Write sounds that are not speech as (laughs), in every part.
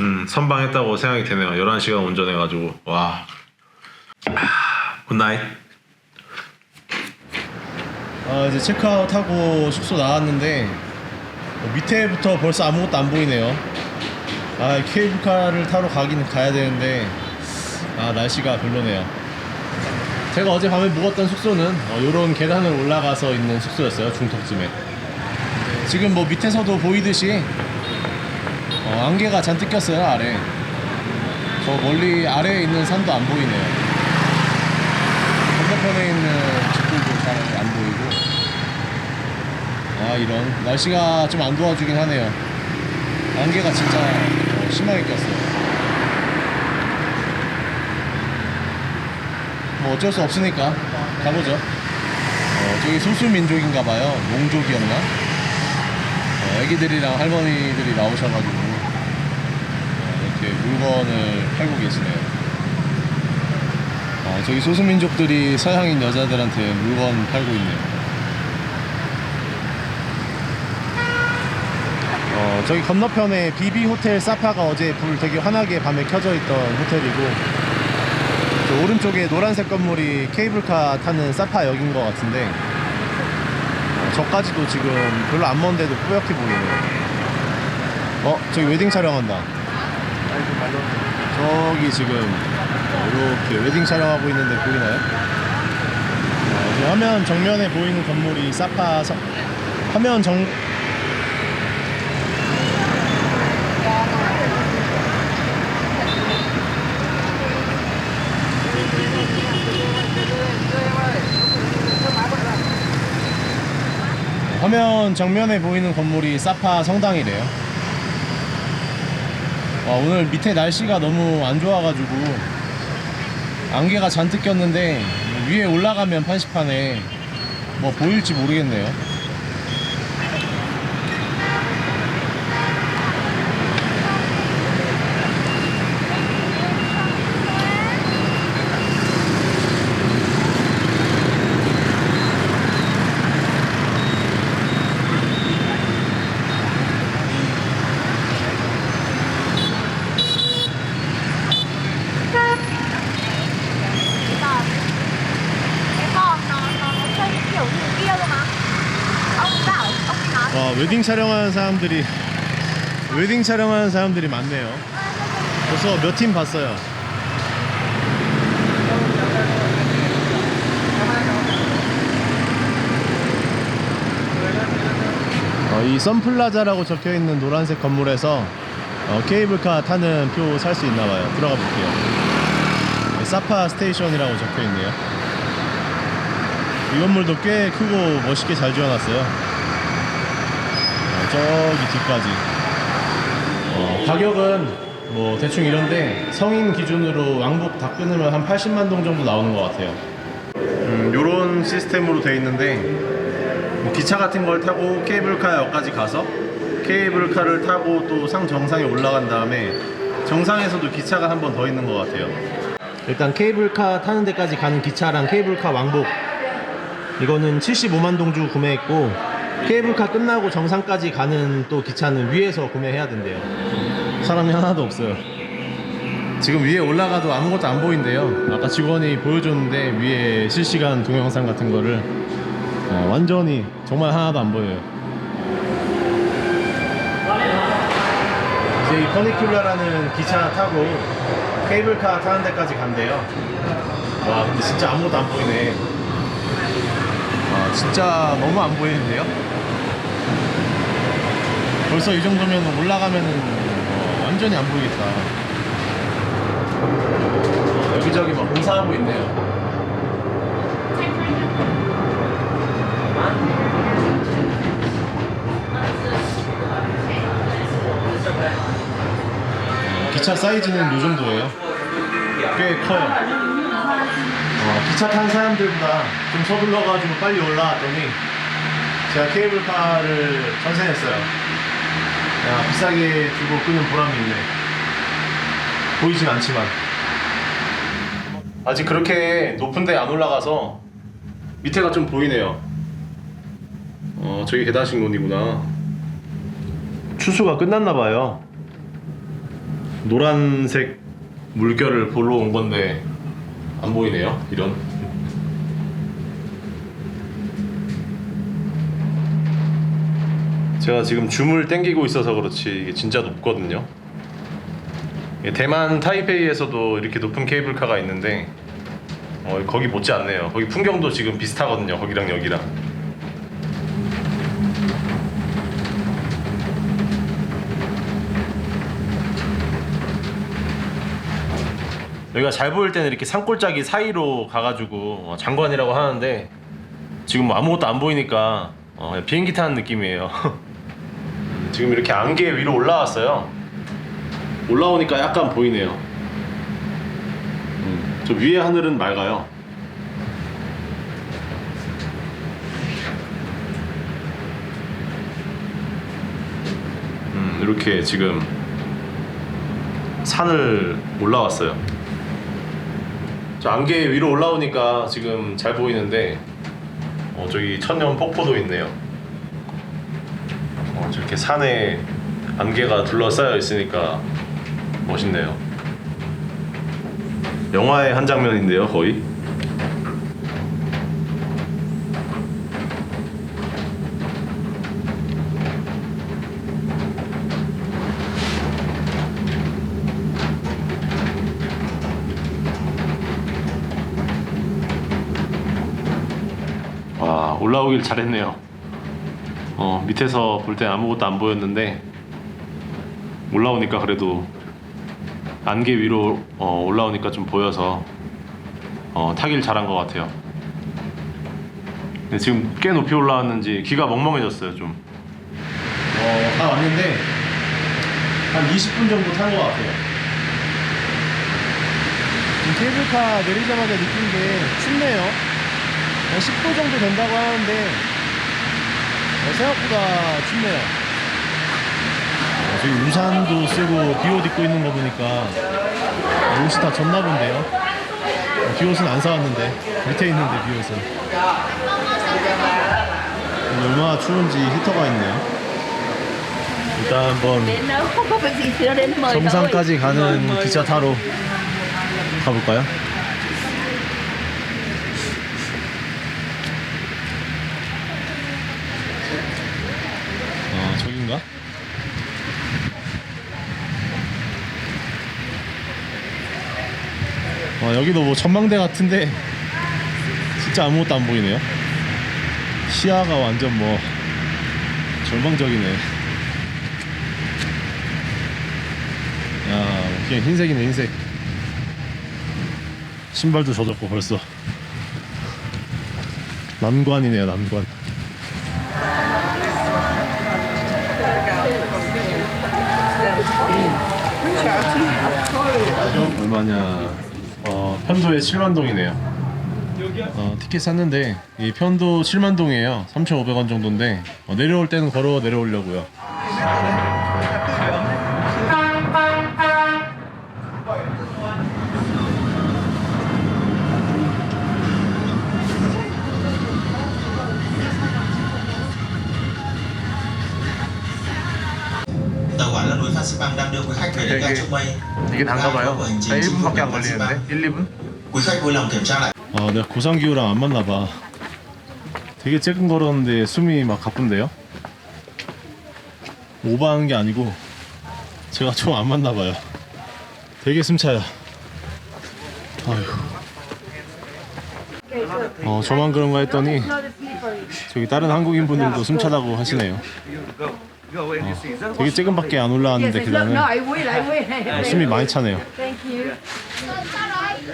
음, 선방했다고 생각이 되네요. 11시간 운전해가지고 와. 아, 굿나잇. 아 이제 체크아웃 하고 숙소 나왔는데 어, 밑에부터 벌써 아무것도 안 보이네요. 아 케이블카를 타러 가긴 가야 되는데 아 날씨가 별로네요. 제가 어제 밤에 묵었던 숙소는 어, 요런 계단을 올라가서 있는 숙소였어요 중턱쯤에. 지금 뭐 밑에서도 보이듯이 어, 안개가 잔뜩 꼈어요 아래. 저 멀리 아래에 있는 산도 안 보이네요. 건너편에 있는 집들도 잘 안 보이고. 아 이런. 날씨가 좀 안 도와주긴 하네요. 안개가 진짜 어, 심하게 꼈어요. 뭐 어쩔 수 없으니까 가보죠. 어, 저기 소수민족인가봐요. 몽족이었나? 어, 애기들이랑 할머니들이 나오셔가지고 물건을 팔고 계시네요 어, 저기 소수민족들이 서양인 여자들한테 물건 팔고 있네요. 어, 저기 건너편에 비비 호텔 사파가 어제 불 되게 환하게 밤에 켜져 있던 호텔이고 저 오른쪽에 노란색 건물이 케이블카 타는 사파 역인 것 같은데 어, 저까지도 지금 별로 안 먼데도 뿌옇게 보이네요. 어, 저기 웨딩 촬영한다. 저기 지금 이렇게 웨딩 촬영하고 있는데 보이나요? 어, 화면 정면에 보이는 건물이 사파 서, 화면 정 화면 정면에 보이는 건물이 사파 성당이래요. 와, 오늘 밑에 날씨가 너무 안 좋아가지고 안개가 잔뜩 꼈는데 위에 올라가면 판시판에 뭐 보일지 모르겠네요. 웨딩 촬영하는 사람들이 웨딩 촬영하는 사람들이 많네요. 벌써 몇 팀 봤어요. 어, 이 선플라자라고 적혀 있는 노란색 건물에서 어, 케이블카 타는 표 살 수 있나 봐요. 들어가 볼게요. 네, 사파 스테이션이라고 적혀 있네요. 이 건물도 꽤 크고 멋있게 잘 지어놨어요. 어, 저기 뒤까지. 어, 가격은 뭐 대충 이런데 성인 기준으로 왕복 다 끊으면 한 80만 동 정도 나오는 것 같아요. 음, 요런 시스템으로 돼 있는데 뭐 기차 같은 걸 타고 케이블카역까지 가서 케이블카를 타고 또 상 정상에 올라간 다음에 정상에서도 기차가 한 번 더 있는 것 같아요. 일단 케이블카 타는 데까지 가는 기차랑 케이블카 왕복 이거는 75만 동 주고 구매했고 케이블카 끝나고 정상까지 가는 또 기차는 위에서 구매해야 된대요. 사람이 하나도 없어요. 지금 위에 올라가도 아무것도 안 보인대요. 아까 직원이 보여줬는데 위에 실시간 동영상 같은 거를 어, 완전히 정말 하나도 안 보여요. 이제 이 퍼니큘라라는 기차 타고 케이블카 타는 데까지 간대요. 와 근데 진짜 아무것도 안 보이네. 아 진짜 너무 안 보이는데요? 벌써 이 정도면 올라가면은 어, 완전히 안 보이겠다. 어, 여기저기 막 공사하고 있네요. 기차 사이즈는 이 정도예요. 꽤 커요. 어, 기차 탄 사람들보다 좀 서둘러가지고 빨리 올라왔더니 제가 케이블카를 전세했어요. 야, 비싸게 주고 끄는 보람이 있네. 보이진 않지만. 아직 그렇게 높은데 안 올라가서 밑에가 좀 보이네요. 어, 저기 계단 신곤이구나. 추수가 끝났나 봐요. 노란색 물결을 보러 온 건데 안 보이네요. 이런. 제가 지금 줌을 땡기고 있어서 그렇지 이게 진짜 높거든요. 예, 대만 타이페이에서도 이렇게 높은 케이블카가 있는데 어, 거기 못지 않네요. 거기 풍경도 지금 비슷하거든요. 거기랑 여기랑. 여기가 잘 보일 때는 이렇게 산골짜기 사이로 가가지고 어, 장관이라고 하는데 지금 뭐 아무것도 안 보이니까 어, 비행기 타는 느낌이에요. (laughs) 지금 이렇게 안개 위로 올라왔어요. 올라오니까 약간 보이네요. 음, 저 위에 하늘은 맑아요. 음, 이렇게 지금 산을 올라왔어요. 저 안개 위로 올라오니까 지금 잘 보이는데 어, 저기 천년 폭포도 있네요. 어, 저렇게 산에 안개가 둘러싸여 있으니까 멋있네요. 영화의 한 장면인데요, 거의. 와, 올라오길 잘했네요. 어, 밑에서 볼 때 아무것도 안 보였는데 올라오니까 그래도 안개 위로 어, 올라오니까 좀 보여서 어, 타길 잘한 것 같아요. 근데 지금 꽤 높이 올라왔는지 귀가 멍멍해졌어요 좀. 어, 다 왔는데 한 20분 정도 탄 것 같아요. 지금 케이블카 내리자마자 느낀 게 춥네요. 한 10도 정도 된다고 하는데 어, 생각보다 춥네요. 어, 저기 우산도 쓰고 비옷 입고 있는 거 보니까 옷이 다 젖나 본데요. 어, 비옷은 안 사왔는데 밑에 있는데 비옷은 얼마나 추운지 히터가 있네요. 일단 한번 đến mời 정상까지 가는 기차 타러 가볼까요? 아 저긴가? 아 여기도 뭐 전망대 같은데 진짜 아무것도 안 보이네요 시야가 완전 뭐 절망적이네 야, 그냥 흰색이네, 흰색. 신발도 젖었고 벌써. 난관이네요, 난관. 얼마냐? 어, 편도에 7만 동이네요. 어, 티켓 샀는데 이 편도 7만 동이에요. 3,500원 정도인데 어, 내려올 때는 걸어 내려오려고요. 이게 trình 1분밖에 안. 걸리는데? 1, 2분? Quý khách vui lòng kiểm tra lại 아, 내가 고상기후랑 안 맞나 봐. 되게 쬐끔 걸었는데 숨이 막 가쁜데요? 오버하는 게 아니고 제가 좀 안 맞나 봐요. 되게 숨차요. 아휴. 어, 저만 그런가 했더니 저기 다른 한국인 분들도 숨차다고 하시네요. 어, 되게 쬐끔밖에 안 올라왔는데 계단은 어, 숨이 많이 차네요.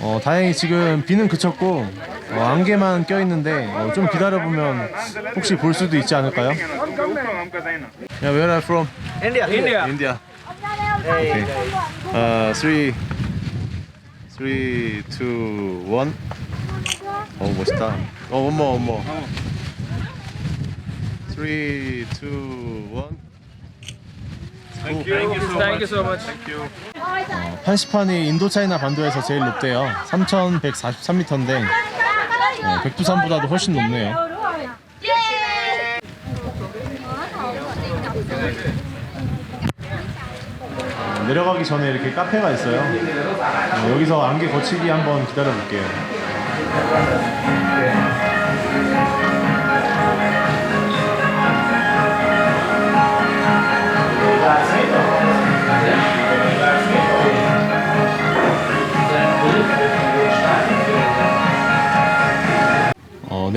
어, 다행히 지금 비는 그쳤고 어, 안개만 껴 있는데 어, 좀 기다려 보면 혹시 볼 수도 있지 않을까요? Yeah, where are you from? India. India. India. Okay. Uh, three, three, two, one. 어 멋있다. 어 one more, one more. Three, two, one. Thank you. Thank you so much. 어, 판시판이 인도차이나 반도에서 제일 높대요. 3,143m인데 어, 백두산보다도 훨씬 높네요. 내려가기 전에 이렇게 카페가 있어요. 어, 여기서 안개 거치기 한번 기다려 볼게요.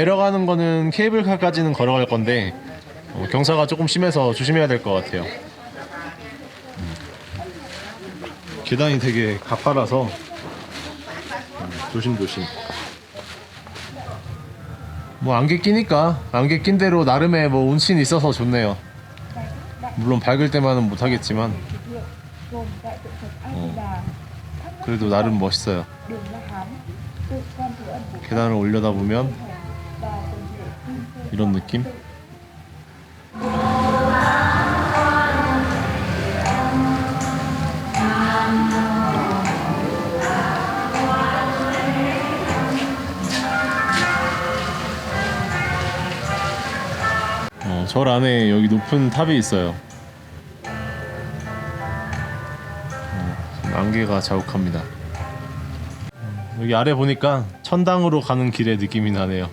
내려가는 거는 케이블카까지는 걸어갈 건데 어, 경사가 조금 심해서 조심해야 될 것 같아요. 음. 계단이 되게 가파라서 음, 조심조심. 뭐 안개 끼니까 안개 낀 대로 나름의 뭐 운치는 있어서 좋네요. 물론 밝을 때만은 못하겠지만 mắc 그래도 나름 멋있어요. 계단을 올려다 보면 이런 느낌? 어, 절 안에 여기 높은 탑이 있어요. 어, 안개가 자욱합니다. 음, 여기 아래 보니까 천당으로 가는 길의 느낌이 나네요.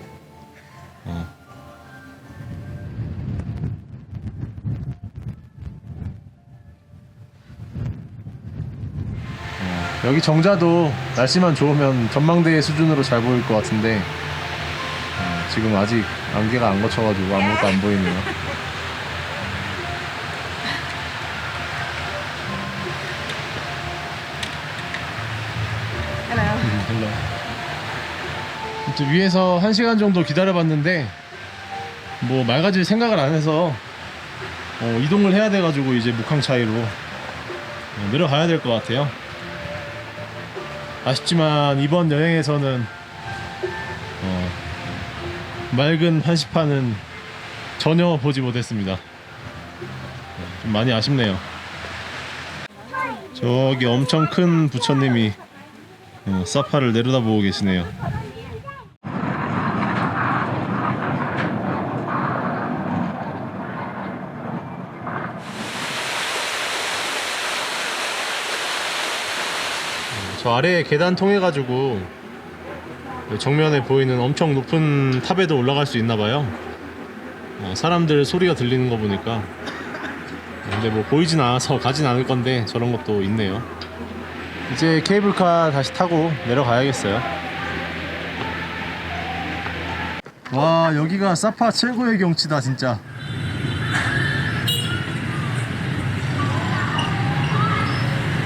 어. 여기 정자도 날씨만 좋으면 전망대 수준으로 잘 보일 것 같은데 어, 지금 아직 안개가 안 거쳐가지고 아무것도 안 보이네요. 음. 아무튼 위에서 한 시간 정도 기다려봤는데 뭐 맑아질 생각을 안 해서 어, 이동을 해야 돼가지고 이제 묵항 차이로 어, 내려가야 될 것 같아요. 아쉽지만 이번 여행에서는 어, 맑은 한시판은 전혀 보지 못했습니다. 어, 좀 많이 아쉽네요. 저기 엄청 큰 부처님이 어, 사파를 내려다보고 계시네요. 저 아래에 계단 통해 가지고 정면에 보이는 엄청 높은 탑에도 올라갈 수 있나 봐요. 어, 사람들 소리가 들리는 거 보니까 근데 뭐 보이진 않아서 가진 않을 건데 저런 것도 있네요. 이제 케이블카 다시 타고 내려가야겠어요. 와 여기가 사파 최고의 경치다 진짜.